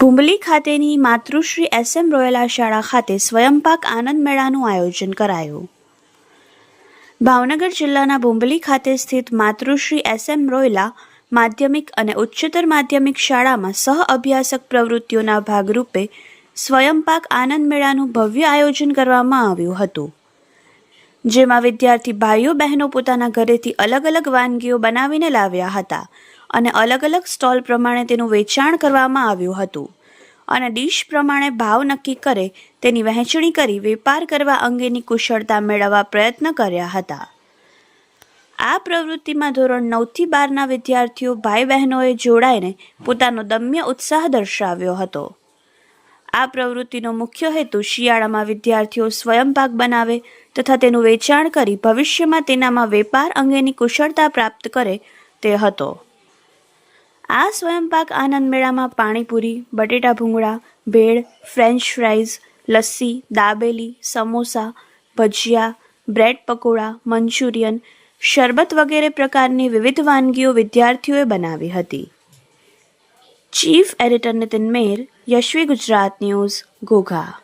ભુંબલી ખાતેની માતૃશ્રી S M રોયલા શાળા ખાતે સ્વયંપાક આનંદ મેળાનું આયોજન કરાયું. ભાવનગર જિલ્લાના ભુંબલી ખાતે સ્થિત માતૃશ્રી એસ એમ રોયલા માધ્યમિક અને ઉચ્ચતર માધ્યમિક શાળામાં સહ અભ્યાસક પ્રવૃત્તિઓના ભાગરૂપે સ્વયંપાક આનંદ મેળાનું ભવ્ય આયોજન કરવામાં આવ્યું હતું. જેમાં વિદ્યાર્થી ભાઈઓ બહેનો પોતાના ઘરેથી અલગ અલગ વાનગીઓ બનાવીને લાવ્યા હતા અને અલગ અલગ સ્ટોલ પ્રમાણે તેનું વેચાણ કરવામાં આવ્યું હતું. અને ડીશ પ્રમાણે ભાવ નક્કી કરે તેની વહેંચણી કરી વેપાર કરવા અંગેની કુશળતા મેળવવા પ્રયત્ન કર્યા હતા. આ પ્રવૃત્તિમાં ધોરણ નવથી બારના વિદ્યાર્થીઓ ભાઈ બહેનોએ જોડાઈને પોતાનો દમ્ય ઉત્સાહ દર્શાવ્યો હતો. આ પ્રવૃત્તિનો મુખ્ય હેતુ શિયાળામાં વિદ્યાર્થીઓ સ્વયંપાક બનાવે તથા તેનું વેચાણ કરી ભવિષ્યમાં તેનામાં વેપાર અંગેની કુશળતા પ્રાપ્ત કરે તે હતો. આ સ્વયંપાક આનંદ મેળામાં પાણીપુરી, બટેટા ભૂંગળા, bhel, french fries, lassi, dabeli, samosa, bhajiya, bread pakoda, manchurian, sharbat વગેરે પ્રકારની વિવિધ વાનગીઓ વિદ્યાર્થીઓએ બનાવી હતી. Chief editor Nitin Mer Yashvi Gujarat news Ghogha